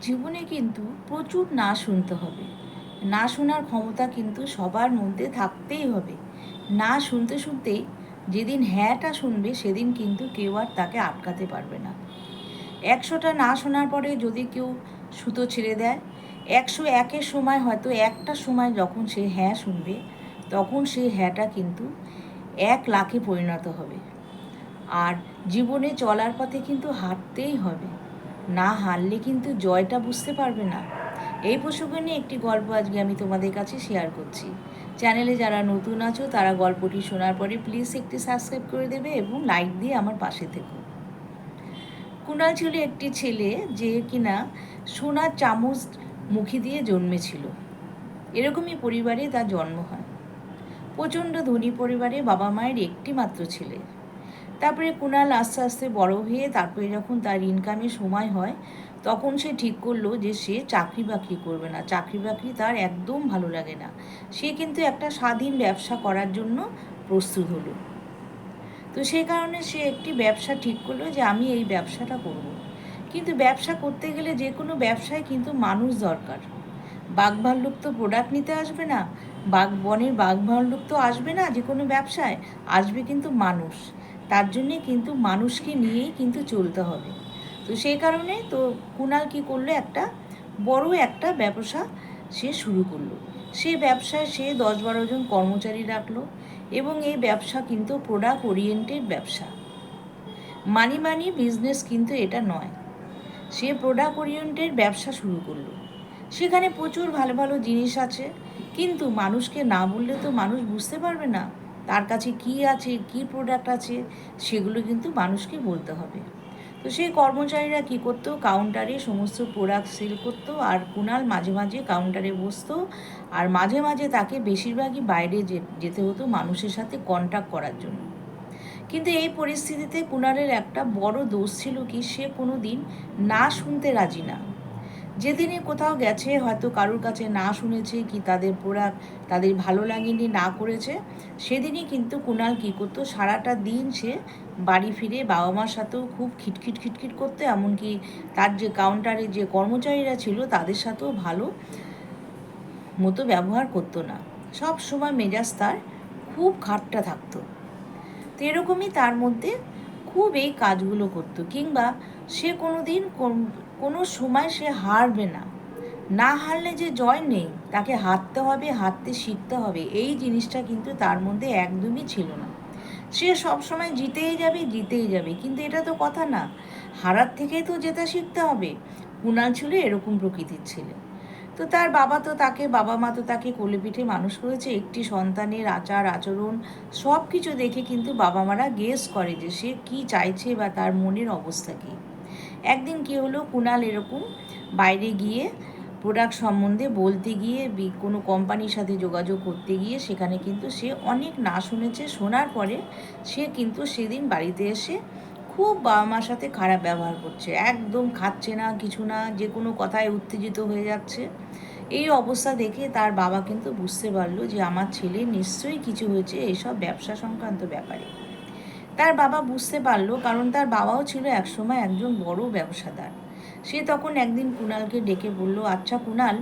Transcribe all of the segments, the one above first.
জীবনে কিন্তু প্রচুর না শুনতে হবে। না শোনার ক্ষমতা কিন্তু সবার মধ্যে থাকতেই হবে। না শুনতে শুনতেই যেদিন হ্যাঁটা শুনবে, সেদিন কিন্তু কেউ আর তাকে আটকাতে পারবে না। একশোটা না শোনার পরে যদি কেউ সুতো ছেড়ে দেয়, একশো একের সময় হয়তো একটা সময় যখন সে হ্যাঁ শুনবে, তখন সেই হ্যাঁটা কিন্তু এক লাখে পরিণত হবে। আর জীবনে চলার পথে কিন্তু হাঁটতেই হবে। না হারলে কিন্তু জয়টা বুঝতে পারবে না। এই প্রসঙ্গে নিয়ে একটি গল্প আজকে আমি তোমাদের কাছে শেয়ার করছি। চ্যানেলে যারা নতুন আছো, তারা গল্পটি শোনার পরে প্লিজ একটি সাবস্ক্রাইব করে দেবে এবং লাইক দিয়ে আমার পাশে থেকো। কুণাল ছিল একটি ছেলে যে কিনা সোনার চামচ মুখে দিয়ে জন্মেছিল। এরকমই পরিবারে তার জন্ম হয়। প্রচণ্ড ধনী পরিবারে বাবা মায়ের একটি মাত্র ছেলে। তারপরে কুণাল আস্তে আস্তে বড় হয়ে তারপরে যখন তার ইনকামের সময় হয়, তখন সে ঠিক করল যে সে চাকরি বাকরি করবে না। চাকরি বাকরি তার একদম ভালো লাগে না। সে কিন্তু একটা স্বাধীন ব্যবসা করার জন্য প্রস্তুত হলো। তো সেই কারণে সে একটি ব্যবসা ঠিক করল যে আমি এই ব্যবসাটা করব। কিন্তু ব্যবসা করতে গেলে যে কোনো ব্যবসায় কিন্তু মানুষ দরকার। বাঘ ভাল্লুক তো প্রোডাক্ট নিতে আসবে না। বাঘ বনের বাঘ ভাল্লুক তো আসবে না যে কোনো ব্যবসায়। আসবে কিন্তু মানুষ। তার জন্যে কিন্তু মানুষকে নিয়েই কিন্তু চলতে হবে। তো সেই কারণে তো কুণাল কী করল? একটা বড় একটা ব্যবসা সে শুরু করল। সে ব্যবসায় সে দশ বারো জন কর্মচারী রাখল এবং এই ব্যবসা কিন্তু প্রোডাক্ট ওরিয়েন্টেড ব্যবসা। মানি মানি বিজনেস কিন্তু এটা নয়। সে প্রোডাক্ট ওরিয়েন্টেড ব্যবসা শুরু করল। সেখানে প্রচুর ভালো ভালো জিনিস আছে, কিন্তু মানুষকে না বললে তো মানুষ বুঝতে পারবে না। তার কাছে কি আছে, কি প্রোডাক্ট আছে, সেগুলো কিন্তু মানুষকে বলতে হবে। তো সেই কর্মচারীরা কী করতো? কাউন্টারে সমস্ত প্রোডাক্ট সেল করতো আর কুণাল মাঝে মাঝে কাউন্টারে বসতো আর মাঝে মাঝে তাকে বেশিরভাগই বাইরে যেতে হতো মানুষের সাথে কন্ট্যাক্ট করার জন্য। কিন্তু এই পরিস্থিতিতে কুণালের একটা বড় দোষ ছিল কি, সে কোনো দিন না শুনতে রাজি না। যেদিনই কোথাও গেছে, হয়তো কারোর কাছে না শুনেছে কি তাদের প্রোডাক্ট তাদের ভালো লাগেনি, না করেছে, সেদিনই কিন্তু কুণাল কী করতো, সারাটা দিন সে বাড়ি ফিরে বাবা মার সাথেও খুব খিটখিট খিটখিট করতো, এমনকি তার যে কাউন্টারে যে কর্মচারীরা ছিল, তাদের সাথেও ভালো মতো ব্যবহার করতো না। সব সময় মেজাজ তার খুব খাটটা থাকতো। তো এরকমই তার মধ্যে খুব এই কাজগুলো করতো, কিংবা সে কোনো দিন কোনো সময় সে হারবে না। না হারলে যে জয় নেই, তাকে হারতে হবে, হারতে শিখতে হবে, এই জিনিসটা কিন্তু তার মধ্যে একদমই ছিল না। সে সবসময় জিতেই যাবে জিতেই যাবে, কিন্তু এটা তো কথা না। হারার থেকেই তো জেতা শিখতে হবে। কুণাল ছিল এরকম প্রকৃতির ছেলে। তো তার বাবা তো তাকে, বাবা মা তো তাকে কোলে পিঠে মানুষ করেছে, একটি সন্তানের আচার, আচরণ সব কিছু দেখে কিন্তু বাবা মারা গেস করে যে সে কি চাইছে বা তার মনের অবস্থা কী। একদিন কি হলো কুণাল এরকম বাইরে গিয়ে প্রোডাক্ট সম্বন্ধে বলতে গিয়ে কোনো কোম্পানির সাথে যোগাযোগ করতে গিয়ে সেখানে কিন্তু সে অনেক না শুনেছে। শোনার পরে সে কিন্তু সেদিন বাড়িতে এসে খুব বাবা মার সাথে খারাপ ব্যবহার করছে। একদম খাচ্ছে না, কিছু না, যে কোনো কথায় উত্তেজিত হয়ে যাচ্ছে। এই অবস্থা দেখে তার বাবা কিন্তু বুঝতে পারল যে, আমার ছেলে নিশ্চয়ই কিছু হয়েছে এইসব ব্যবসা সংক্রান্ত ব্যাপারে। তার বাবা বুঝতে পারল কারণ তার বাবাও ছিল একসময় একজন বড় ব্যবসাদার। সে তখন একদিন কুণালকে ডেকে বলল আচ্ছা কুণাল,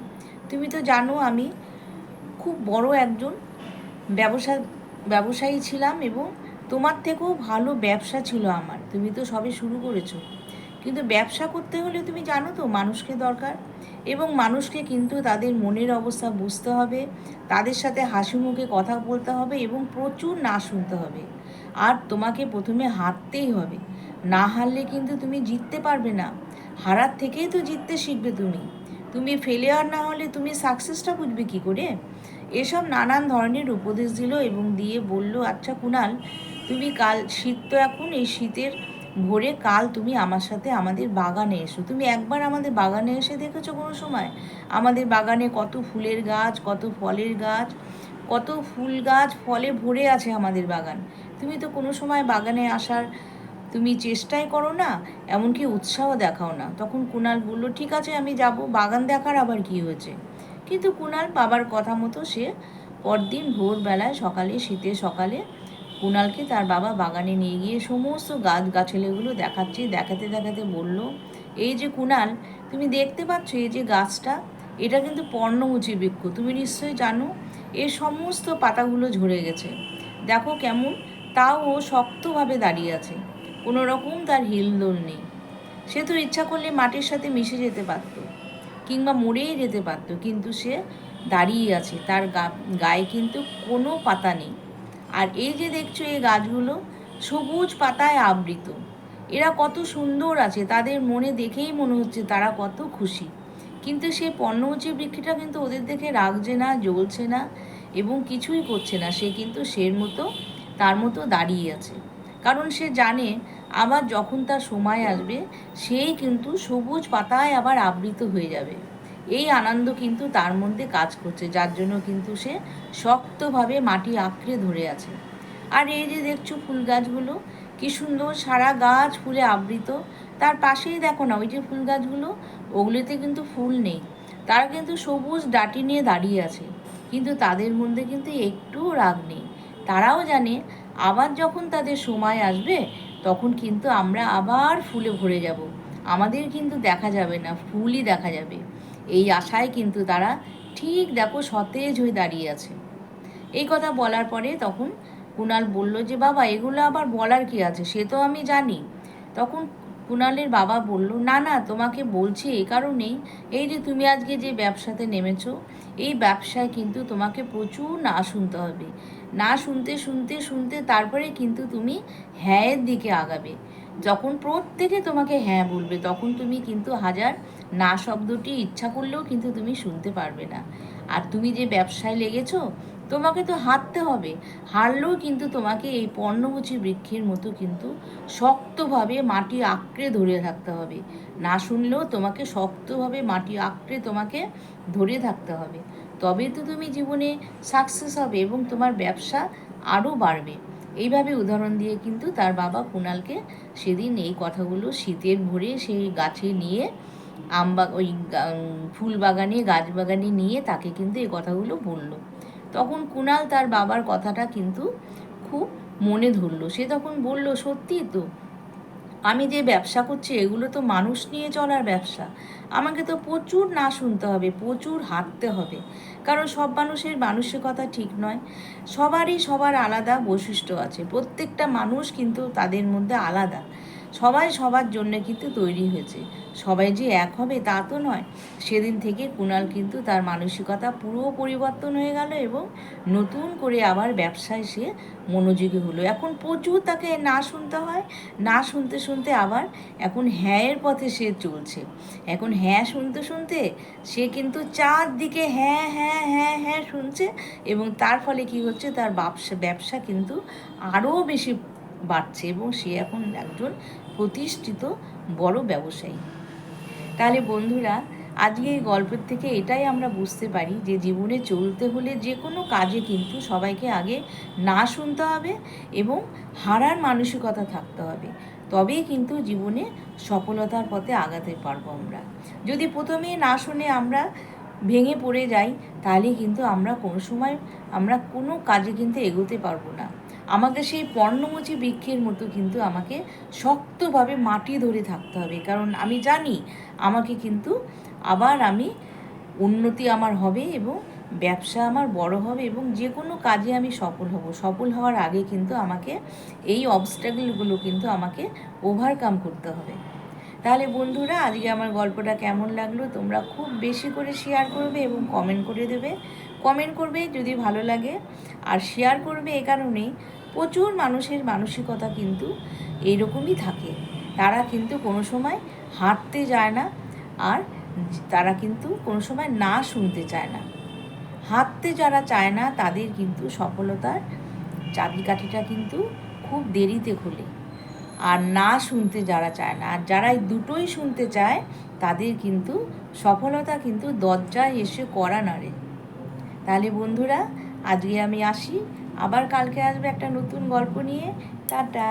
তুমি তো জানো আমি খুব বড় একজন ব্যবসা, ব্যবসায়ী ছিলাম এবং তোমার থেকেও ভালো ব্যবসা ছিল আমার। তুমি তো সবে শুরু করেছ। কিন্তু ব্যবসা করতে হলে তুমি জানো তো মানুষকে দরকার এবং মানুষকে কিন্তু তাদের মনের অবস্থা বুঝতে হবে, তাদের সাথে হাসি মুখে কথা বলতে হবে এবং প্রচুর না শুনতে হবে। আর তোমাকে প্রথমে হারতেই হবে। না হারলে কিন্তু তুমি জিততে পারবে না। হারার থেকেই তো জিততে শিখবে তুমি। তুমি ফেলিয়ার না হলে তুমি সাকসেসটা বুঝবে কি করে? এসব নানান ধরনের উপদেশ দিল এবং দিয়ে বলল আচ্ছা কুণাল তুমি কাল শীত তো এখন, এই শীতের ভোরে কাল তুমি আমার সাথে আমাদের বাগানে এসো। তুমি একবার আমাদের বাগানে এসে দেখেছ কোনো সময়? আমাদের বাগানে কত ফুলের গাছ, কত ফলের গাছ, কত ফুল গাছ ফলে ভরে আছে আমাদের বাগান। তুমি তো কোনো সময় বাগানে আসার তুমি চেষ্টাই করো না, এমনকি উৎসাহ দেখাও না। তখন কুণাল বলল, ঠিক আছে, আমি যাব। বাগান দেখার আবার কি হয়েছে? কিন্তু কুণাল বাবার কথা মতো সে পরদিন ভোরবেলায় সকালে শীতে সকালে কুণালকে তার বাবা বাগানে নিয়ে গিয়ে সমস্ত গাছ গাছালিগুলো দেখাচ্ছে, দেখাতে দেখাতে বলল, এই যে কুণাল তুমি দেখতে পাচ্ছ এই যে গাছটা? এটা কিন্তু পর্ণমুচি বৃক্ষ। তুমি নিশ্চয়ই জানো, এর সমস্ত পাতাগুলো ঝরে গেছে। দেখো কেমন তাও ও শক্তভাবে দাঁড়িয়ে আছে। কোনো রকম তার হিলদোল নেই। সে তো ইচ্ছা করলে মাটির সাথে মিশে যেতে পারতো, কিংবা মরেই যেতে পারতো, কিন্তু সে দাঁড়িয়ে আছে। তার গা- গায়ে কিন্তু কোনো পাতা নেই। আর এই যে দেখছ এই গাছগুলো, সবুজ পাতায় আবৃত। এরা কত সুন্দর আছে, তাদের মনে দেখেই মনে হচ্ছে তারা কত খুশি। কিন্তু সেই পর্ণমোচী বৃক্ষিটা কিন্তু ওদের দেখে রাগছে না, জ্বলছে না, এবং কিছুই করছে না। সে কিন্তু সের মতো তার মতো দাঁড়িয়ে আছে। কারণ সে জানে আবার যখন তার সময় আসবে, সেই কিন্তু সবুজ পাতায় আবার আবৃত হয়ে যাবে। এই আনন্দ কিন্তু তার মধ্যে কাজ করছে, যার জন্য কিন্তু সে শক্তভাবে মাটি আঁকড়ে ধরে আছে। আর এই যে দেখছ ফুল গাছগুলো, কি সুন্দর সারা গাছ ফুলে আবৃত। তার পাশেই দেখো না, ওই যে ফুল গাছগুলো, ওগুলিতে কিন্তু ফুল নেই। তারা কিন্তু সবুজ ডাটি নিয়ে দাঁড়িয়ে আছে। কিন্তু তাদের মধ্যে কিন্তু একটুও রাগ নেই। তারাও জানে, আবার যখন তাদের সময় আসবে, তখন কিন্তু আমরা আবার ফুলে ভরে যাব। আমাদের কিন্তু দেখা যাবে না, ফুলই দেখা যাবে। এই আশায় কিন্তু তারা ঠিক দেখো সতেজ হয়ে দাঁড়িয়ে আছে। এই কথা বলার পরে তখন কুণাল বলল যে, বাবা, এগুলো আবার বলার কি আছে? সে তো আমি জানি। তখন কুণালের বাবা বলল, না না, তোমাকে বলছি এই কারণেই। এই যে তুমি আজকে যে ব্যবসাতে নেমেছো, এই ব্যবসায় কিন্তু তোমাকে প্রচুর না শুনতে হবে। না শুনতে শুনতে শুনতে তারপরে কিন্তু তুমি হ্যাঁয়ের দিকে আগাবে। যখন প্রত্যেকে তোমাকে হ্যাঁ বলবে, তখন তুমি কিন্তু হাজার না শব্দটি ইচ্ছা করলেও কিন্তু তুমি শুনতে পারবে না। আর তুমি যে ব্যবসায় লেগেছো, তোমাকে তো হাঁটতে হবে। হারলেও কিন্তু তোমাকে এই পর্ণমুচি বৃক্ষের মতো কিন্তু শক্তভাবে মাটি আঁকড়ে ধরে থাকতে হবে। না শুনলেও তোমাকে শক্তভাবে মাটি আঁকড়ে তোমাকে ধরে থাকতে হবে। তবে তো তুমি জীবনে সাকসেস হবে এবং তোমার ব্যবসা আরও বাড়বে। এইভাবে উদাহরণ দিয়ে কিন্তু তার বাবা কুণালকে সেদিন এই কথাগুলো শীতের ভোরে সেই গাছে নিয়ে আমবা ওই ফুল বাগানে, গাছ বাগানে নিয়ে তাকে কিন্তু এই কথাগুলো বলল। তখন কুণাল তার বাবার কথাটা কিন্তু খুব মনে ধরলো। সে তখন বলল সত্যি তো আমি যে ব্যবসা করছি, এগুলো তো মানুষ নিয়ে চলার ব্যবসা। আমাকে তো প্রচুর না শুনতে হবে, প্রচুর হাঁটতে হবে। কারণ সব মানুষের মানসিকতা ঠিক নয়। সবারই সবার আলাদা বৈশিষ্ট্য আছে। প্রত্যেকটা মানুষ কিন্তু তাদের মধ্যে আলাদা। সবাই সবার জন্য কিন্তু তৈরি হয়েছে। সবাই যে এক হবে তা তো নয়। সেদিন থেকে কুণাল কিন্তু তার মানসিকতা পুরো পরিবর্তন হয়ে গেল এবং নতুন করে আবার ব্যবসায় সে মনোযোগী হলো। এখন প্রচুর তাকে না শুনতে হয়, না শুনতে শুনতে আবার এখন হ্যাঁয়ের পথে সে চলছে। এখন হ্যাঁ শুনতে শুনতে সে কিন্তু চারদিকে হ্যাঁ হ্যাঁ হ্যাঁ হ্যাঁ শুনছে এবং তার ফলে কি হচ্ছে তার ব্যবসা ব্যবসা কিন্তু আরও বেশি বাড়ছে এবং সে এখন একজন প্রতিষ্ঠিত বড় ব্যবসায়ী। তাহলে বন্ধুরা আজকে এই গল্পের থেকে এটাই আমরা বুঝতে পারি যে জীবনে চলতে হলে যে কোনো কাজে কিন্তু সবাইকে আগে না শুনতে হবে এবং হারার মানসিকতা থাকতে হবে। তবেই কিন্তু জীবনে সফলতার পথে আগাতে পারব আমরা। যদি প্রথমে না শুনে আমরা ভেঙে পড়ে যাই, তাহলে কিন্তু আমরা কোনো সময় আমরা কোনো কাজে কিন্তু এগোতে পারব না। আমাকে সেই পর্ণমোচী বৃক্ষের মতো কিন্তু আমাকে শক্তভাবে মাটি ধরে থাকতে হবে। কারণ আমি জানি আমাকে কিন্তু আবার আমি উন্নতি আমার হবে এবং ব্যবসা আমার বড় হবে এবং যে কোনো কাজে আমি সফল হব। সফল হওয়ার আগে কিন্তু আমাকে এই অবস্ট্রাগলগুলো কিন্তু আমাকে ওভারকাম করতে হবে। তাহলে বন্ধুরা, আজকে আমার গল্পটা কেমন লাগল তোমরা খুব বেশি করে শেয়ার করবে এবং কমেন্ট করে দেবে। কমেন্ট করবে যদি ভালো লাগে। আর শেয়ার করবে এ কারণেই প্রচুর মানুষের মানসিকতা কিন্তু এইরকমই থাকে। তারা কিন্তু কোনো সময় হাঁটতে যায় না আর তারা কিন্তু কোনো সময় না শুনতে চায় না। হাঁটতে যারা চায় না তাদের কিন্তু সফলতার চাবিকাঠিটা কিন্তু খুব দেরিতে খোলে। আর না শুনতে যারা চায় না, আর যারা এই দুটোই শুনতে চায় তাদের কিন্তু সফলতা কিন্তু দরজায় এসে করা নাড়ে। তাহলে বন্ধুরা আজকে আমি আসি। আবার কালকে আসবে একটা নতুন গল্প নিয়ে। টাটা।